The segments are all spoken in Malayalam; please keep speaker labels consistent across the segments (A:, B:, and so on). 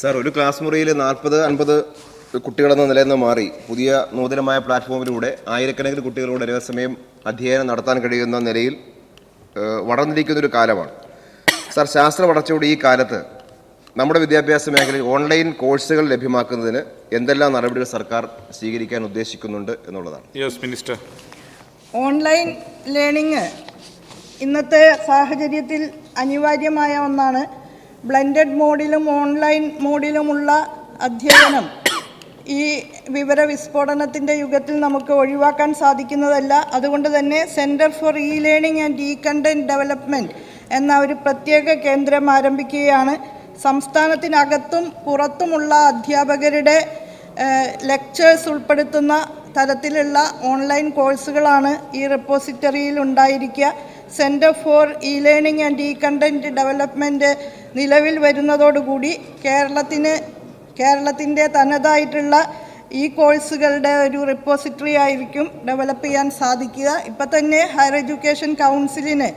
A: സാർ ഒരു ക്ലാസ് മുറിയിൽ നാൽപ്പത് അൻപത് കുട്ടികളെന്ന നിലയിൽ നിന്ന് മാറി പുതിയ നൂതനമായ പ്ലാറ്റ്ഫോമിലൂടെ ആയിരക്കണക്കിന് കുട്ടികളോട് ഒരേ സമയം അധ്യയനം നടത്താൻ കഴിയുന്ന നിലയിൽ വളർന്നിരിക്കുന്ന ഒരു കാലമാണ്. സാർ ശാസ്ത്ര വളർച്ചയുടെ ഈ കാലത്ത് നമ്മുടെ വിദ്യാഭ്യാസ മേഖലയിൽ ഓൺലൈൻ കോഴ്സുകൾ ലഭ്യമാക്കുന്നതിന് എന്തെല്ലാം നടപടികൾ സർക്കാർ സ്വീകരിക്കാൻ ഉദ്ദേശിക്കുന്നുണ്ട് എന്നുള്ളതാണ്.
B: യെസ് മിനിസ്റ്റർ
C: ഓൺലൈൻ ലേണിംഗ് ഇന്നത്തെ സാഹചര്യത്തിൽ അനിവാര്യമായ ഒന്നാണ് ബ്ലെൻഡഡ് മോഡിലും ഓൺലൈൻ മോഡിലുമുള്ള അധ്യയനം ഈ വിവര വിസ്ഫോടനത്തിന്റെ യുഗത്തിൽ നമുക്ക് ഒഴിവാക്കാൻ സാധിക്കുന്നതല്ല. അതുകൊണ്ട് തന്നെ centre for e learning and e content development എന്ന ഒരു പ്രത്യേക കേന്ദ്രം ആരംഭിക്കുകയാണ്. സംസ്ഥാനത്തിനകത്തും പുറത്തുമുള്ള അധ്യാപകരുടെ ലെക്ചേഴ്സ് ഉൾപ്പെടുത്തുന്ന തരത്തിലുള്ള ഓൺലൈൻ കോഴ്സുകളാണ് ഈ റെപ്പോസിറ്ററിയിൽ ഉണ്ടായിരിക്കുക. Centre for e learning and e content development നിലവിൽ വരുന്നതോടുകൂടി കേരളത്തിന് കേരളത്തിന്റെ തനതായിട്ടുള്ള ഈ കോഴ്സുകളുടെ ഒരു റിപ്പോസിറ്ററി ആയിരിക്കും ഡെവലപ്പ് ചെയ്യാൻ സാധിക്കുക. ഇപ്പം തന്നെ ഹയർ എഡ്യൂക്കേഷൻ കൗൺസിലിന്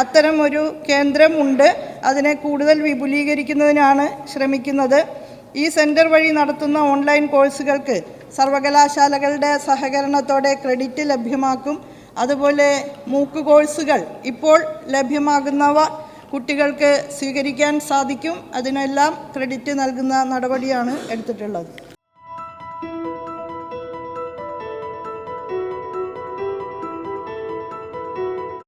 C: അത്തരം ഒരു കേന്ദ്രമുണ്ട്. അതിനെ കൂടുതൽ വിപുലീകരിക്കുന്നതിനാണ് ശ്രമിക്കുന്നത്. ഈ സെന്റർ വഴി നടത്തുന്ന ഓൺലൈൻ കോഴ്സുകൾക്ക് സർവകലാശാലകളുടെ സഹകരണത്തോടെ ക്രെഡിറ്റ് ലഭ്യമാക്കും. അതുപോലെ മൂക്ക് കോഴ്സുകൾ ഇപ്പോൾ ലഭ്യമാകുന്നവ കുട്ടികൾക്ക് സ്വീകരിക്കാൻ സാധിക്കും. അതിനെല്ലാം ക്രെഡിറ്റ് നൽകുന്ന നടപടിയാണ് എടുത്തിട്ടുള്ളത്.